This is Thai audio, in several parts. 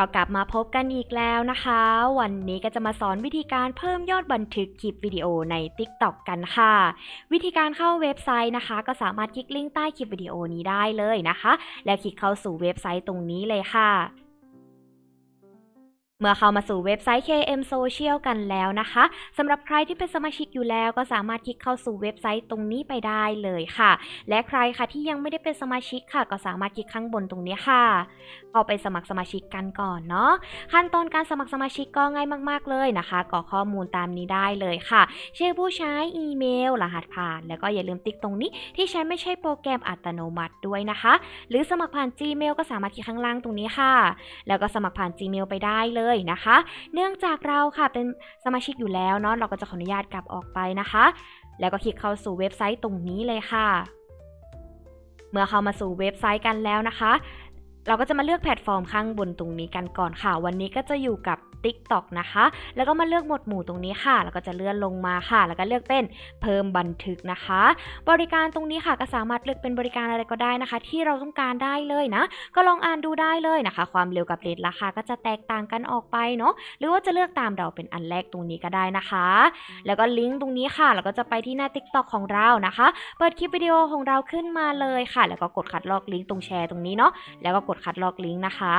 ก็กลับมาพบกันอีกแล้วนะคะ วันนี้ก็จะมาสอนวิธีการเพิ่มยอดบันทึกคลิปวิดีโอใน TikTok กันค่ะ วิธีการเข้าเว็บไซต์นะคะ ก็สามารถคลิกลิงก์ใต้คลิปวิดีโอนี้ได้เลยนะคะ แล้วคลิกเข้าสู่เว็บไซต์ตรงนี้เลยค่ะ เมื่อเข้ามาสู่เว็บไซต์ KM Social กันแล้วนะคะสำหรับใครที่เป็นสมาชิกอยู่แล้วก็สามารถคลิกเข้าสู่เว็บไซต์ตรงนี้ไปได้เลยค่ะ และใครค่ะที่ยังไม่ได้เป็นสมาชิกค่ะ ก็สามารถคลิกข้างบนตรงนี้ค่ะเข้าไปสมัครสมาชิกกันก่อนเนาะขั้นตอนการสมัครสมาชิกก็ง่ายมาก ๆเลยนะคะกรอกข้อมูลตามนี้ได้เลยค่ะชื่อผู้ใช้อีเมล รหัสผ่าน แล้วก็อย่าลืมติ๊กตรงนี้ ที่ใช้ไม่ใช่โปรแกรมอัตโนมัติด้วยนะคะ หรือสมัครผ่าน Gmail ก็สามารถคลิกข้างล่างตรงนี้ค่ะ แล้วก็สมัครผ่าน Gmail ไปได้เลยนะคะ เนื่องจากเราค่ะเป็นสมาชิกอยู่แล้วเนาะเราก็จะขออนุญาตกลับออกไปนะคะ แล้วก็คลิกเข้าสู่เว็บไซต์ตรงนี้เลยค่ะ เมื่อเข้ามาสู่เว็บไซต์กันแล้วนะคะ เราก็จะมาเลือกแพลตฟอร์มข้างบนตรงนี้กันก่อนค่ะ วันนี้ก็จะอยู่กับ TikTok นะคะ แล้วก็มาเลือกหมวดหมู่ตรงนี้ค่ะ แล้วก็จะเลื่อนลงมาค่ะ แล้วก็เลือกเป็นเพิ่มบันทึกนะคะ บริการตรงนี้ค่ะก็สามารถเลือกเป็นบริการอะไรก็ได้นะคะ ที่เราต้องการได้เลยนะ ก็ลองอ่านดูได้เลยนะคะ ความเร็วกับเรทราคาก็จะแตกต่างกันออกไปเนาะ หรือว่าจะเลือกตามเราเป็นอันแรกตรงนี้ก็ได้นะคะ แล้วก็ลิงก์ตรงนี้ค่ะ แล้วก็จะไปที่หน้า TikTok ของเรานะคะ เปิดคลิปวิดีโอของเราขึ้นมาเลยค่ะ แล้วก็กดคัดลอกลิงก์ตรงแชร์ตรงนี้เนาะ แล้วก็กดคัดลอกลิงก์นะคะ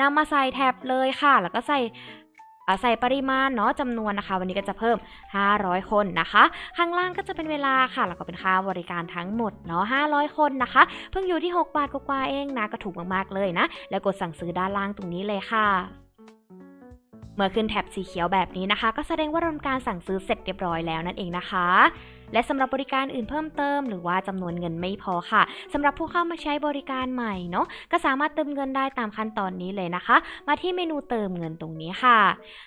นำมาใส่แท็บเลยค่ะ แล้วก็ใส่ ใส่ปริมาณเนาะจำนวนนะคะ วันนี้ก็จะเพิ่ม 500 คนนะคะ ข้างล่างก็จะเป็นเวลาค่ะ แล้วก็เป็นค่าบริการทั้งหมดเนาะ500 คนนะคะ เพิ่งอยู่ที่ 6 บาทกว่าๆเองนะก็ถูกมากๆเลยนะ แล้วกดสั่งซื้อด้านล่างตรงนี้เลยค่ะ มื่อขึ้นแท็บสีเขียวแบบนี้นะคะ ก็แสดงว่าราทำการสั่งซื้อเสร็จเรียบร้อยแล้วนั่นเองนะคะ และสำหรับบริการอื่นเพิ่มเติม หรือว่าจำนวนเงินไม่พอค่ะสำหรับผู้เข้ามาใช้บริการใหม่เนาะก็สามารถเติมเงินได้ตามขั้นตอนนี้เลยนะคะ มาที่เมนูเติมเงินตรงนี้ค่ะ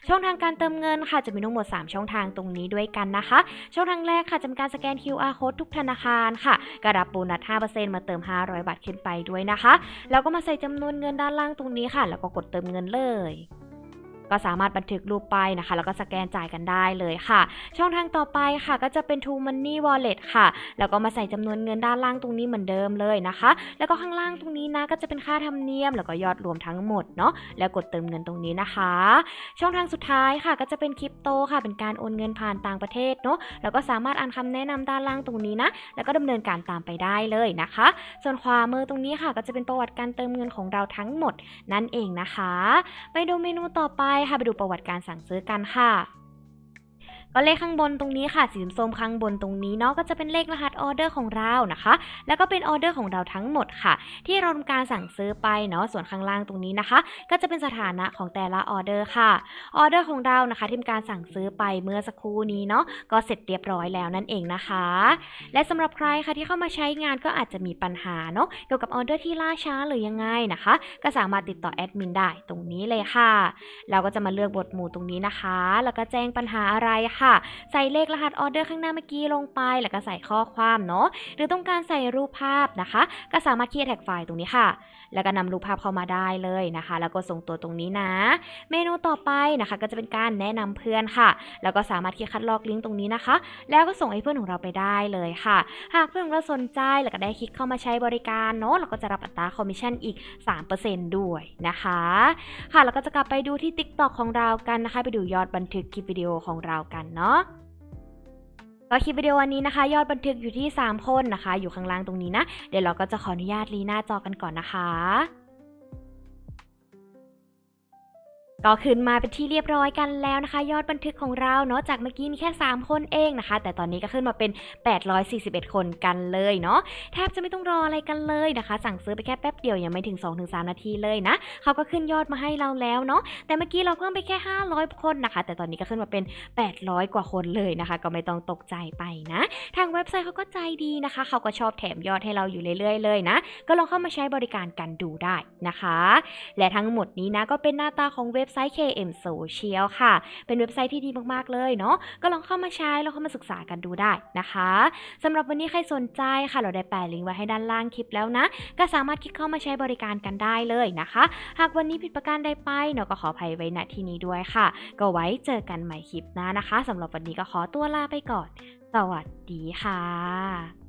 ช่องทางการเติมเงินค่ะจะมีทั้งหมด 3 ช่องทางตรงนี้ด้วยกันนะคะ ช่องทางแรกค่ะจะเป็นการสแกน QR code ทุกธนาคารค่ะกระดับโบนัส 5%มาเติม 500 บาทขึ้นไปด้วยนะคะแล้วก็มาใส่จำนวนเงินด้านล่างตรงนี้ค่ะ แล้วก็กดเติมเงินเลย ก็สามารถบันทึกรูปไปนะคะ แล้วก็สแกนจ่ายกันได้เลยค่ะ ช่องทางต่อไปค่ะก็จะเป็น True Money Wallet ค่ะ แล้วก็มาใส่จำนวนเงินด้านล่างตรงนี้เหมือนเดิมเลยนะคะ แล้วก็ข้างล่างตรงนี้นะก็จะเป็นค่าธรรมเนียม แล้วก็ยอดรวมทั้งหมดเนาะแล้วกดเติมเงินตรงนี้นะคะ ช่องทางสุดท้ายค่ะก็จะเป็นคริปโตค่ะ เป็นการโอนเงินผ่านต่างประเทศเนาะแล้วก็สามารถอ่านคำแนะนำด้านล่างตรงนี้นะ แล้วก็ดำเนินการตามไปได้เลยนะคะ ส่วนขวามือตรงนี้ค่ะก็จะเป็นประวัติการเติมเงินของเราทั้งหมดนั่นเองนะคะ ไปดูเมนูต่อไปค่ะไปดูประวัติการสั่งซื้อกันค่ะ ก็เลขข้างบนตรงนี้ค่ะสีส้มข้างบนตรงนี้เนาะก็จะเป็นเลขรหัสออเดอร์ของเรานะคะ แล้วก็เป็นออเดอร์ของเราทั้งหมดค่ะ ที่เราทำการสั่งซื้อไปเนาะส่วนข้างล่างตรงนี้นะคะ ก็จะเป็นสถานะของแต่ละออเดอร์ค่ะออเดอร์ของเรานะคะที่ทำการสั่งซื้อไปเมื่อสักครู่นี้เนาะก็เสร็จเรียบร้อยแล้วนั่นเองนะคะ และสำหรับใครค่ะที่เข้ามาใช้งานก็อาจจะมีปัญหาเนาะเกี่ยวกับออเดอร์ที่ล่าช้าหรือยังไงนะคะ ก็สามารถติดต่อแอดมินได้ตรงนี้เลยค่ะ เราก็จะมาเลือกบทหมู่ตรงนี้นะคะ แล้วก็แจ้งปัญหาอะไรค่ะใส่เลขรหัสออเดอร์ข้างหน้าเมื่อกี้ลงไป แล้วก็ใส่ข้อความเนาะหรือต้องการใส่รูปภาพนะคะ ก็สามารถคลีย์แท็กไฟล์ตรงนี้ค่ะ แล้วก็นำรูปภาพเข้ามาได้เลยนะคะ แล้วก็ส่งตัวตรงนี้นะ เมนูต่อไปนะคะ ก็จะเป็นการแนะนำเพื่อนค่ะ แล้วก็สามารถคลิกคัดลอกลิงก์ตรงนี้นะคะ แล้วก็ส่งให้เพื่อนของเราไปได้เลยค่ะ หากเพื่อนเราสนใจแล้วก็ได้คลิกเข้ามาใช้บริการเนาะเราก็จะรับอัตราคอมมิชชั่นอีก 3%ด้วยนะคะ ค่ะแล้วก็จะกลับไปดูที่ TikTok ของเรากันนะคะ ไปดูยอดบันทึกคลิปวิดีโอของเรากันเนาะก็คลิปวิดีโอวันนี้นะคะ ยอดบันทึกอยู่ที่ 3 คนนะคะ อยู่ข้างล่างตรงนี้นะ เดี๋ยวเราก็จะขออนุญาตลีหน้าจอกันก่อนนะคะ ก็ขึ้นมาเป็นที่เรียบร้อยกันแล้วนะคะ ยอดบันทึกของเราเนาะจากเมื่อกี้มีแค่ 3 คนเองนะคะ แต่ตอนนี้ก็ขึ้นมาเป็น 841 คนกันเลยเนาะแทบจะไม่ต้องรออะไรกันเลยนะคะ สั่งซื้อไปแค่แป๊บเดียวยังไม่ถึง 2-3 นาทีเลยนะเขาก็ขึ้นยอดมาให้เราแล้วเนาะแต่เมื่อกี้เราเพิ่มไปแค่ 500 คนนะคะ แต่ตอนนี้ก็ขึ้นมาเป็น 800 กว่าคนเลยนะคะ ก็ไม่ต้องตกใจไปนะ ทางเว็บไซต์เขาก็ใจดีนะคะเขาก็ชอบแถมยอดให้เราอยู่เรื่อยๆเลยนะก็ลองเข้ามาใช้บริการกันดูได้นะคะ และทั้งหมดนี้นะก็เป็นหน้าตาของเว็บไซต์ KM Social ค่ะ เป็นเว็บไซต์ที่ดีมากๆเลยเนาะก็ลองเข้ามาใช้แล้วเข้ามาศึกษากันดูได้นะคะสำหรับวันนี้ใครสนใจค่ะ เราได้แปะลิงก์ไว้ให้ด้านล่างคลิปแล้วนะ ก็สามารถคลิกเข้ามาใช้บริการกันได้เลยนะคะ หากวันนี้ผิดประการใดไปเนาะก็ขออภัยไว้ณที่นี้ด้วยค่ะ ก็ไว้เจอกันใหม่คลิปหน้านะคะสำหรับวันนี้ก็ขอตัวลาไปก่อน สวัสดีค่ะ